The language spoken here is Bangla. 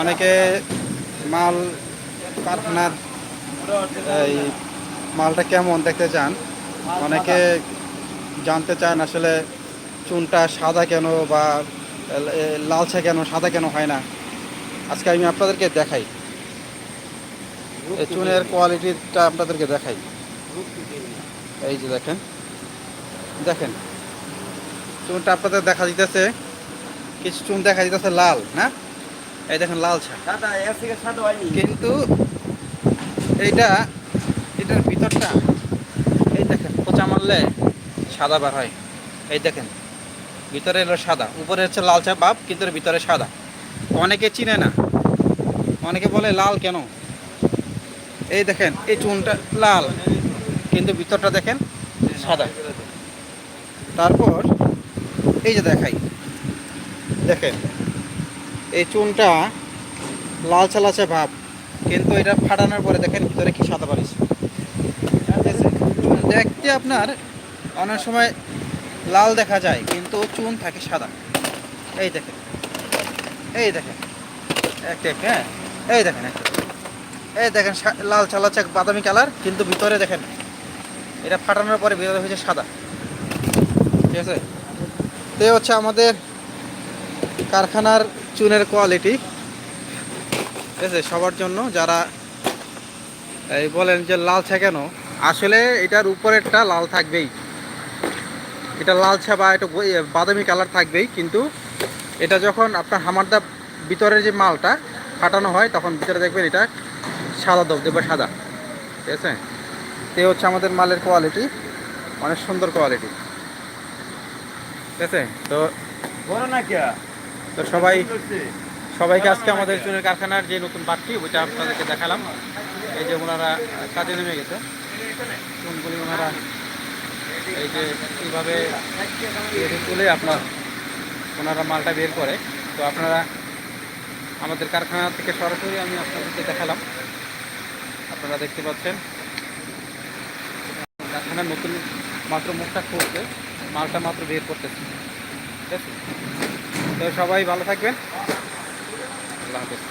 অনেকে মাল কারখানার এই মালটা কেমন দেখতে চান? অনেকে জানতে চান আসলে চুনটা সাদা কেন বা লালচে কেন, সাদা কেন হয় না? আজকে আমি আপনাদেরকে দেখাই। এই চুনের কোয়ালিটিটা আপনাদেরকে দেখাই। এই যে দেখেন। দেখেন। চুনটা আপনাদের দেখা দিতেছে। কিছু চুন দেখা দিতেছে লাল, না? এই দেখেন লাল ছা দাদা এর থেকে সাদা হয়নি। কিন্তু এইটা এটার ভিতরটা এই দেখেন পোচা মারলে সাদা বার হয়। এই দেখেন ভিতরে হলো সাদা উপরে হচ্ছে লাল লালচা বাপ কিন্তু ভিতরে সাদা। অনেকে চিনে না। অনেকে বলে লাল কেন? এই দেখেন এই চুনটা লাল কিন্তু ভিতরটা দেখেন সাদা। তারপর এই যে দেখাই দেখেন এই চুনটা লালচা লালচে ভাব, কিন্তু এটা ফাটানোর পরে দেখেন ভিতরে কি সাদা বাড়িস দেখতে আপনার অনেক সময় লাল দেখা যায়, কিন্তু চুন থাকে সাদা। এই দেখেন এই দেখেন একটা হ্যাঁ? এই দেখেন এই দেখেন লাল চালাচ্ছে বাদামি কালার, কিন্তু ভিতরে দেখেন, এটা ফাটানোর পরে ভিতরে হয়েছে সাদা। ঠিক আছে? তো হচ্ছে আমাদের কারখানার চুনের কোয়ালিটি ঠিক আছে সবার জন্য যারা এই বলেন যে লালচা কেন? আসলে এটার উপরেরটা লাল থাকবেই। এটা লালচা বা ইয়ে, বাদামি কালার থাকবেই কিন্তু এটা যখন আপনার হামারদা ভিতরের যে মালটা ফাটানো হয় তখন ভিতরে দেখবেন এটা সাদা দবদবে সাদা। ঠিক আছে? তো হচ্ছে আমাদের মালের কোয়ালিটি অনেক সুন্দর কোয়ালিটি ঠিক আছে? তো বলো না কে তো সবাই, সবাইকে আজকে আমাদের চুনের কারখানার যে নতুন পাটটি ওইটা আপনাদেরকে দেখালাম। এই যে ওনারা কাজে নেমে গেছে। চুনগুলি ওনারা এই যে এটি তুলে আপনার ওনারা মালটা বের করে। তো আপনারা আমাদের কারখানা থেকে সরাসরি আমি আপনাদেরকে দেখালাম। আপনারা দেখতে পাচ্ছেন। কারখানার নতুন মাত্র মুখটা খুলছে। মালটা মাত্র বের করতেছে। ঠিক আছে? তো সবাই ভালো থাকবেন আল্লাহ হাফেজ